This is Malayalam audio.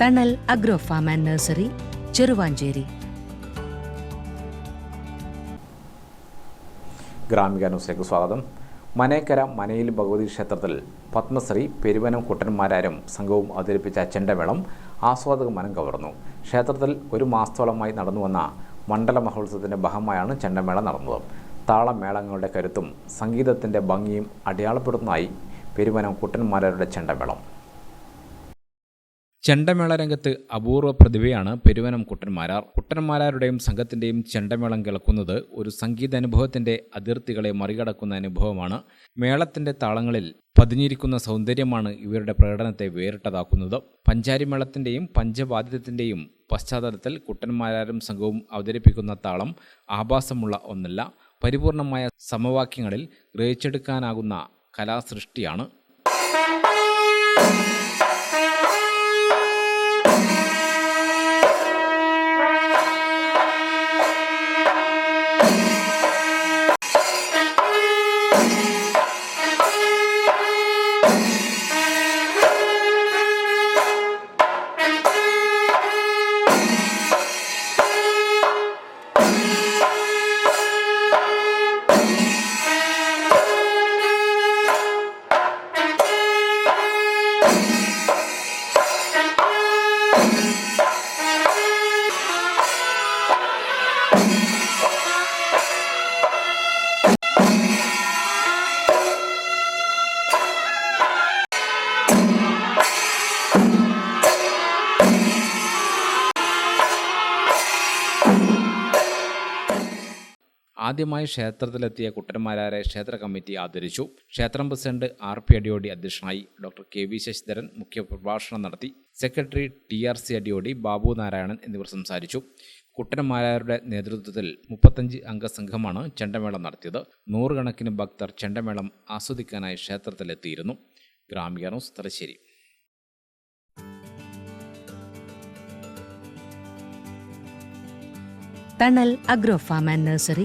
Thanal agro farm and nursery Cheruvanchery Gramika ന്യൂസിലേക്ക് സ്വാഗതം. മനേക്കര മനയിൽ ഭഗവതി ക്ഷേത്രത്തിൽ പത്മശ്രീ പെരുവനം കുട്ടന്മാരാരും സംഘവും അവതരിപ്പിച്ച ചെണ്ടമേളം ആസ്വാദക മനം കവർന്നു. ക്ഷേത്രത്തിൽ ഒരു മാസത്തോളമായി നടന്നുവന്ന മണ്ഡല മഹോത്സവത്തിന്റെ ഭാഗമായാണ് ചെണ്ടമേളം നടന്നത്. താളമേളങ്ങളുടെ കരുത്തും സംഗീതത്തിന്റെ ഭംഗിയും അടയാളപ്പെടുന്നതായി പെരുവനം കുട്ടന്മാരാരുടെ ചെണ്ടമേളം. ചെണ്ടമേള രംഗത്ത് അപൂർവ പ്രതിഭയാണ് പെരുവനം കുട്ടന്മാരാർ. കുട്ടന്മാരാരുടെയും സംഘത്തിന്റെയും ചെണ്ടമേളം കേൾക്കുന്നത് ഒരു സംഗീതാനുഭവത്തിന്റെ അതിർത്തികളെ മറികടക്കുന്ന അനുഭവമാണ്. മേളത്തിന്റെ താളങ്ങളിൽ പതിഞ്ഞിരിക്കുന്ന സൗന്ദര്യമാണ് ഇവരുടെ പ്രകടനത്തെ വേറിട്ടതാക്കുന്നത്. പഞ്ചാരിമേളത്തിന്റെയും പഞ്ചവാദ്യത്തിന്റെയും പശ്ചാത്തലത്തിൽ കുട്ടന്മാരാരും സംഘവും അവതരിപ്പിക്കുന്ന താളം ആഭാസമുള്ള ഒന്നല്ല. പരിപൂർണമായ സമവാക്യങ്ങളിൽ ഗ്രഹിച്ചെടുക്കാനാകുന്ന കലാസൃഷ്ടിയാണ്. ആദ്യമായി ക്ഷേത്രത്തിലെത്തിയ കുട്ടന്മാരാരെ ക്ഷേത്ര കമ്മിറ്റി ആദരിച്ചു. ക്ഷേത്രം പ്രസിഡന്റ് ആർ പി അടിയോടി അധ്യക്ഷനായി ഡോക്ടർ കെ വി ശശിധരൻ മുഖ്യ പ്രഭാഷണം നടത്തി. Secretary T R C Adiyodi Babu Narayanan എന്നിവർ സംസാരിച്ചു. കുട്ടന്മാരാരുടെ നേതൃത്വത്തിൽ മുപ്പത്തഞ്ച് അംഗ സംഘമാണ് ചെണ്ടമേളം നടത്തിയത്. നൂറുകണക്കിന് ഭക്തർ ചെണ്ടമേളം ആസ്വദിക്കാനായി ക്ഷേത്രത്തിലെത്തിയിരുന്നു. Gramika news Thalassery. Thanal agro farm and nursery